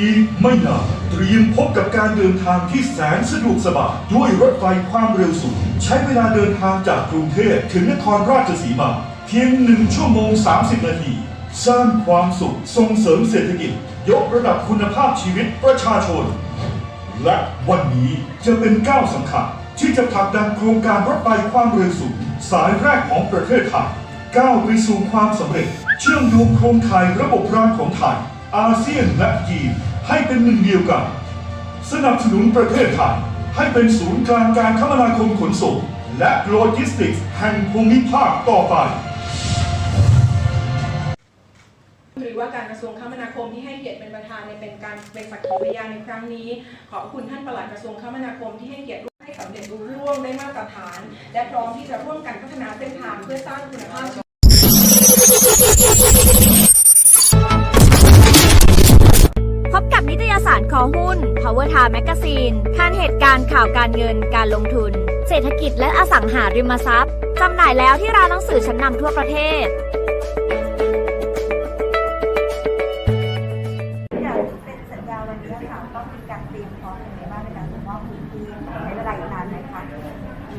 อีกไม่นานเตรียมพบกับการเดินทางที่แสนสะดวกสบายด้วยรถไฟความเร็วสูง ใช้เวลาเดินทางจากกรุงเทพถึงนครราชสีมา เพียง1ชั่วโมง 30 นาที สร้างความสุขส่งเสริมเศรษฐกิจ ยกระดับคุณภาพชีวิตประชาชน และวันนี้จะเป็นก้าวสำคัญที่จะผลักดันโครงการรถไฟความเร็วสูง สายแรกของประเทศไทยก้าวไปสู่ความสำเร็จ เชื่อมโยงโครงข่ายระบบรางของไทย อาเซียนและจีนให้เป็นหนึ่งเดียวกัน สนับสนุนประเทศไทยให้เป็นศูนย์กลางการคมนาคมขนส่ง และโลจิสติกส์แห่งภูมิภาคต่อไปหรือว่าการกระทรวงคมนาคมที่ให้เกียรติเป็นประธานในเป็นการเป็นสักขีพยานในครั้งนี้ ขอบคุณท่านปลัดกระทรวงคมนาคมที่ให้เกียรติร่วมให้สำเร็จรุ่ร่วงได้มาตรฐาน และพร้อมที่จะร่วมกันพัฒนาเส้นทางเพื่อสร้างคุณภาพ Power Time Magazine ทานเหตุการณ์ข่าวการเงินการลงทุน เศรษฐกิจและอสังหาริมทรัพย์จำหน่ายแล้วที่ร้านหนังสือชั้นนำทั่วประเทศอยากเป็นสัญญาวันนี้ค่ะต้องมีการเตรียมพร้อมอย่างไรบ้างในการส่งมอบพื้นที่ใช้เวลาอีกนานไหมคะ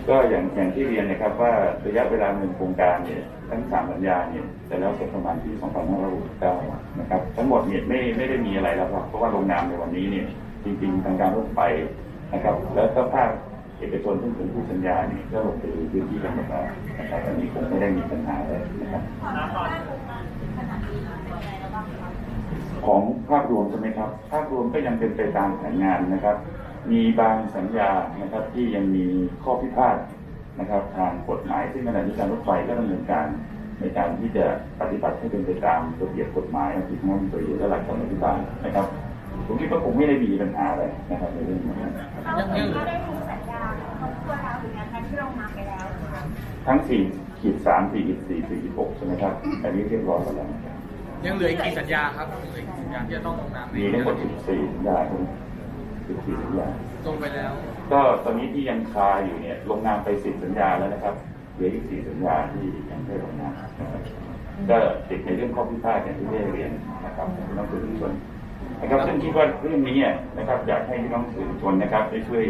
ก็อย่างอย่างที่เรียนนะครับว่าระยะเวลาหนึ่งโครงการเนี่ยทั้งสามสัญญาเนี่ยจะแล้วเสร็จประมาณที่ 2569 นะครับ ทั้งหมดเนี่ยไม่ไม่ได้มีอะไรแล้วครับเพราะว่าโรงงานในวันนี้เนี่ย จริงๆทางการรถไฟนะครับ แล้วก็ภาคเอกชนซึ่งเป็นผู้สัญญาเนี่ยก็ลงไปพื้นที่กันหมดแล้วนะครับอันนี้คงไม่ได้มีปัญหาเลยนะครับของภาพรวมใช่ไหมครับ ภาพรวมก็ยังเป็นไปตามแผนงานนะครับ มีบางสัญญานะครับที่ยังมีข้อพิพาทนะครับ ทางกฎหมายซึ่งขณะนี้การรถไฟก็ดำเนินการในการที่จะปฏิบัติให้เป็นไปตามระเบียบกฎหมายที่ทั้งประโยชน์และหลักการอธิบายนะครับ ผมคิดว่าคงไม่ได้มีปัญหาอะไรนะครับในเรื่องนี้เราก็ได้รู้สัญญาครบถ้วนแล้วหรือยังคะที่เรามาไปแล้วนะคะทั้งสี่ขีดสามสี่ขีดสี่สี่ขีดหกใช่ไหมครับ อันนี้เรียบร้อยหมดแล้วนะครับยังเหลืออีกกี่สัญญาครับยังเหลืออีกกี่สัญญาที่จะต้องลงนามในมีทั้งหมดสิบสี่สัญญาครับสิบสี่สัญญาลงไปแล้ว ก็ตอนนี้ที่ยังคาอยู่เนี่ยลงนามไปสิบสัญญาแล้วนะครับเหลืออีกสี่สัญญาที่ยังไม่ลงนามนะครับก็ติดในเรื่องข้อพิพาทอย่างที่ได้เรียนนะครับพี่น้องสื่อมวลชน นะครับซึ่งคิดว่าเรื่องนี้นะครับอยากให้พี่น้องสื่อมวลชนนะครับได้ช่วย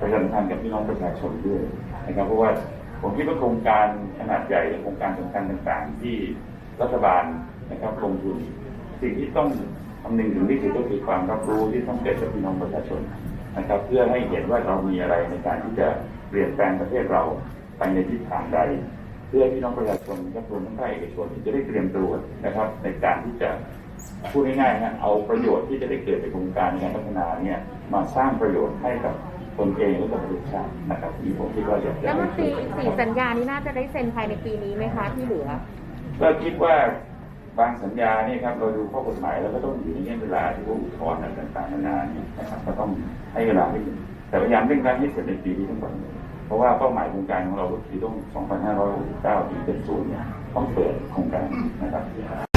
ประชาสัมพันธ์กับพี่น้องประชาชนด้วยนะครับเพราะว่าผมคิดว่าโครงการขนาดใหญ่โครงการสำคัญต่างๆ ที่รัฐบาลนะครับลงทุนสิ่งที่ต้องคำนึงถึงที่สุดก็คือความรับรู้ที่ต้องเกิดจากพี่น้องประชาชนนะครับ เพื่อให้เห็นว่าเรามีอะไรในการที่จะเปลี่ยนแปลงประเทศเราไปในทิศทางใด เพื่อพี่น้องประชาชนและรวมทั้งภาคเอกชนจะได้เตรียมตัวนะครับ ในการที่จะ พูดง่ายๆนะเอาประโยชน์ที่จะได้เกิดจากโครงการในการพัฒนาเนี่ยมาสร้างประโยชน์ให้กับตนเองและกับประเทศชาตินะครับนี่ผมคิดว่าอยากจะแล้วมันปีให้สี่สัญญานี้น่าจะได้เซ็นภายในปีนี้ไหมคะที่เหลือก็คิดว่าบางสัญญาเนี่ยครับเราดูข้อกฎหมายแล้วก็ต้องอยู่ในเงื่อนเวลาที่ว่าอุทธรณ์อะไรต่างๆนานาเนี่ยนะครับก็ต้องให้เวลาให้ถึงแต่พยายามเร่งรัดให้เสร็จในปีนี้ทั้งหมดเพราะว่าเป้าหมายโครงการของเราก็คือต้อง 2569ถึง70เนี่ยต้องเปิดโครงการนะครับ